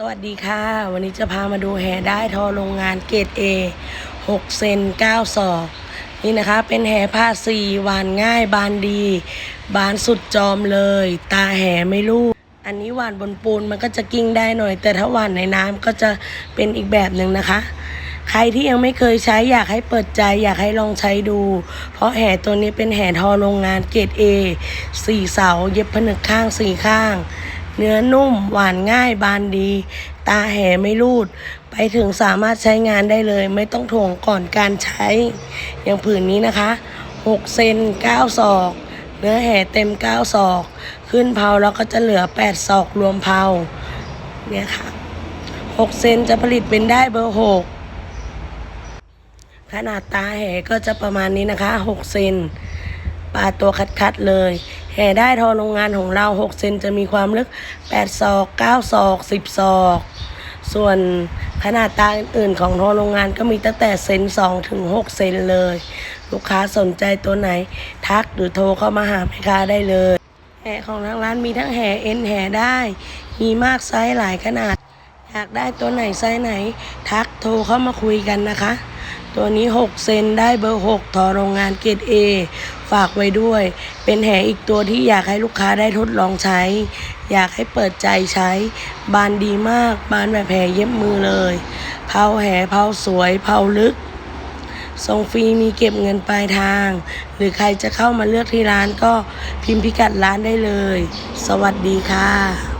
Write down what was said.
สวัสดีค่ะ วันนี้จะพามาดูแห่ได้ทอโรงงานเกรด A 6 เซน 9 ศอก นี่นะคะเป็นแห่ผ้าสีหวานง่ายบานดี บานสุดจอมเลย ตาแห่ไม่ลูก อันนี้หวานบนปูนมันก็จะกิ้งได้หน่อย แต่ถ้าหวานในน้ำก็จะเป็นอีกแบบหนึ่งนะคะ ใครที่ยังไม่เคยใช้อยากให้เปิดใจอยากให้ลองใช้ดู เพราะแห่ตัวนี้เป็นแห่ทอโรงงานเกรด A สี่เสา เย็บผนึกข้างสี่ข้าง เนื้อนุ่ม หวานง่ายบานดี ตาแห่ไม่รูด ไปถึงสามารถใช้งานได้เลย ไม่ต้องถ่วงก่อนการใช้ อย่างผืนนี้นะคะ6เซน9ศอก เนื้อแห่เต็ม 9 ศอก ขึ้นเผาแล้วก็จะเหลือ 8 ศอกรวมเผาเนี่ยค่ะ6เซนจะผลิตเป็นได้เบอร์ 6 ขนาดตาแห่ก็จะประมาณนี้นะคะ 6 เซนปลาตัวคัดๆเลย แห่ได้ทอโรงงานของเรา6เซนจะมีความลึก8ศอก9ศอก10ศอก ส่วนขนาดตาอื่นๆของทอโรงงานก็มีตั้งแต่เซน2ถึง6เซนเลย ลูกค้าสนใจตัวไหน ทักหรือโทรเข้ามาหาแม่ค้าได้เลยแห่ของทางร้านมีทั้งแห่เอ็นแห่ได้ มีมากไซส์หลายขนาด อยากได้ตัวไหนไซส์ไหน ทักโทรเข้ามาคุยกันนะคะ ตัวนี้ 6 เซนได้เบอร์ 6 ทอโรงงานเกรด A ฝากไว้ด้วย เป็นแหอีกตัวที่อยากให้ลูกค้าได้ทดลองใช้ อยากให้เปิดใจใช้ บานดีมาก บานแบบแหเย็บมือเลย เผาแหเผาสวย เผาลึก ส่งฟรีมีเก็บเงินปลายทาง หรือใครจะเข้ามาเลือกที่ร้านก็พิมพ์พิกัดร้านได้เลย สวัสดีค่ะ